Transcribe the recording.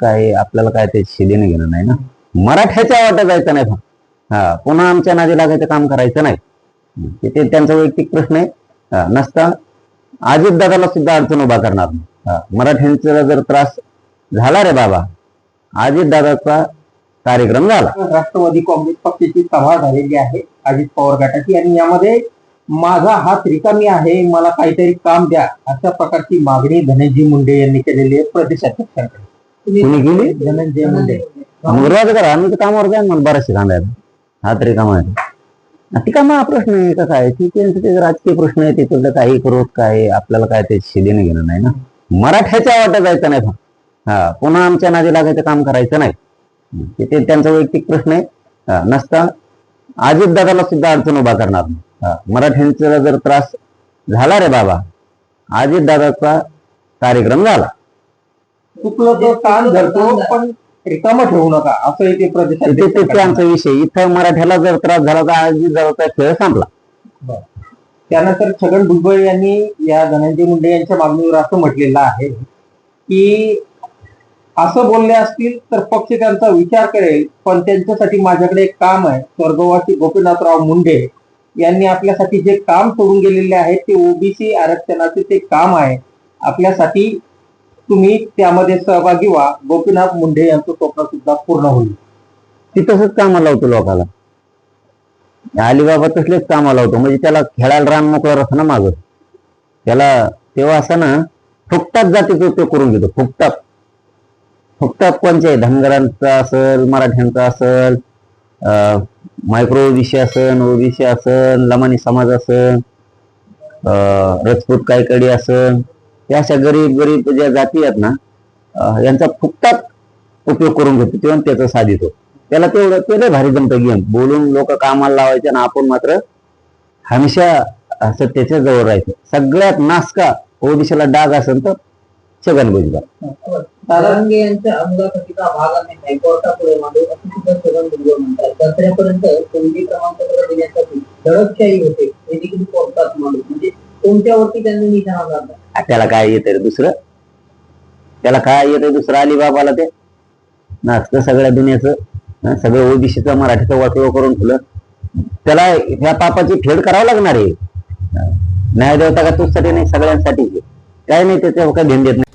काय आपल्याला काय ते शिदीने घेणं नाही ना? मराठ्याच्या वाटत जायचं नाही हा पुन्हा आमच्या नादी लागायचं काम करायचं नाही. ते त्यांचा वैयक्तिक प्रश्न आहे. नसता अजित दादाला सुद्धा अडचण उभा करणार नाही. मराठ्यांचा जर त्रास झाला रे बाबा अजित दादाचा कार्यक्रम झाला. राष्ट्रवादी काँग्रेस पक्षाची सभा झालेली आहे अजित पवार गटाची आणि यामध्ये माझा हात रिकामी आहे मला काहीतरी काम द्या अशा प्रकारची मागणी धनंजय मुंडे यांनी केलेली आहे प्रदेशाध्यक्षांकडे कुणी गेली? धनंजय मुंडे. करा आम्ही तर कामावर जाईन मला काम आहेत हा तरी काम आहे ती कामा हा प्रश्न आहे का काय? ती त्यांचं ते राजकीय प्रश्न आहे तिथलं काही करू काय आपल्याला काय ते शिदीने घेणं नाही ना? मराठ्याच्या वाटत जायचं नाही हा पुन्हा आमच्या नादी लागायचं काम करायचं नाही. ते त्यांचा वैयक्तिक प्रश्न आहे. नसता अजित दादाला सुद्धा अडचण उभा करणार नाही. मराठ्यांचा जर त्रास झाला रे बाबा अजित दादाचा कार्यक्रम झाला. चुकलं तर कान धरतो पण रिकामं ठेवू नका. असं ते प्रदेशाध्यक्ष त्यांचा विषय. इथं मराठ्याला जर त्रास झाला तर अजित दादाचा खेळ संपला. त्यानंतर छगन भुजबळ यांनी या धनंजय मुंडे यांच्या मागणीवर असं म्हटलेलं आहे की असं बोलले असतील तर पक्ष त्यांचा विचार करेल पण त्यांच्यासाठी माझ्याकडे एक काम आहे. स्वर्गवासी गोपीनाथराव मुंडे यांनी आपल्यासाठी जे काम सोडून गेलेले आहे ते ओबीसी आरक्षणाचे ते काम आहे. आपल्यासाठी तुम्ही त्यामध्ये सहभागी व्हा. गोपीनाथ मुंडे यांचं स्वप्न सुद्धा पूर्ण होईल. ती तसंच कामाला होतं लोकाला. अलिबाबा तसलेच कामाला होतं म्हणजे त्याला खेळायला रान मोकळं असं ना माग. त्याला तेव्हा असं ना फुकटात जातीचा उपयोग करून घेतो. फुकटात. फुकटात कोणचे धनगरांचा असेल मराठ्यांचा असेल मायक्रो ओबीसी असन ओबीसी असन लमानी समाज असन अं, राजपूत कायकडी असन या अशा गरीब गरीब ज्या जाती आहेत ना अं, यांचा फुकटात उपयोग करून घेतो तेव्हा त्याचा त्याचं साधितो त्याला तेवढं ते लय भारी जमतं गेम. बोलून लोक कामाला लावायचे आणि आपण मात्र हमेशा असं त्याच्याजवळ राहायचं. सगळ्यात नासका ओदिशाला डाग असेल तर छगन भुजबळ. सारंगे यांच्या अंगासाठीचा भाग आम्ही हायकोर्टापुढे मांडू. असं सुद्धा छगन भुजबळ म्हणतात. दसऱ्यापर्यंत कोणती प्रमाणपत्र देण्यासाठी धडकशाही होते. हे देखील कोर्टात मांडू. म्हणजे तुमच्यावरती त्यांनी निशाणा लावला? आ, त्याला काय येत रे दुसरं? त्याला काय येतंय दुसरं अलिबाबाला ते? नाचतं सगळ्या दुनियाचं सगळं ओबीसीचं मराठीचं वाटोळं करून ठेवलं. त्याला ह्या पापाची फेड करावं लागणार आहे. न्याय देवता का तुझसाठी नाही सगळ्यांसाठी? काय नाही त्याच्या काय ध्यान देत नाही.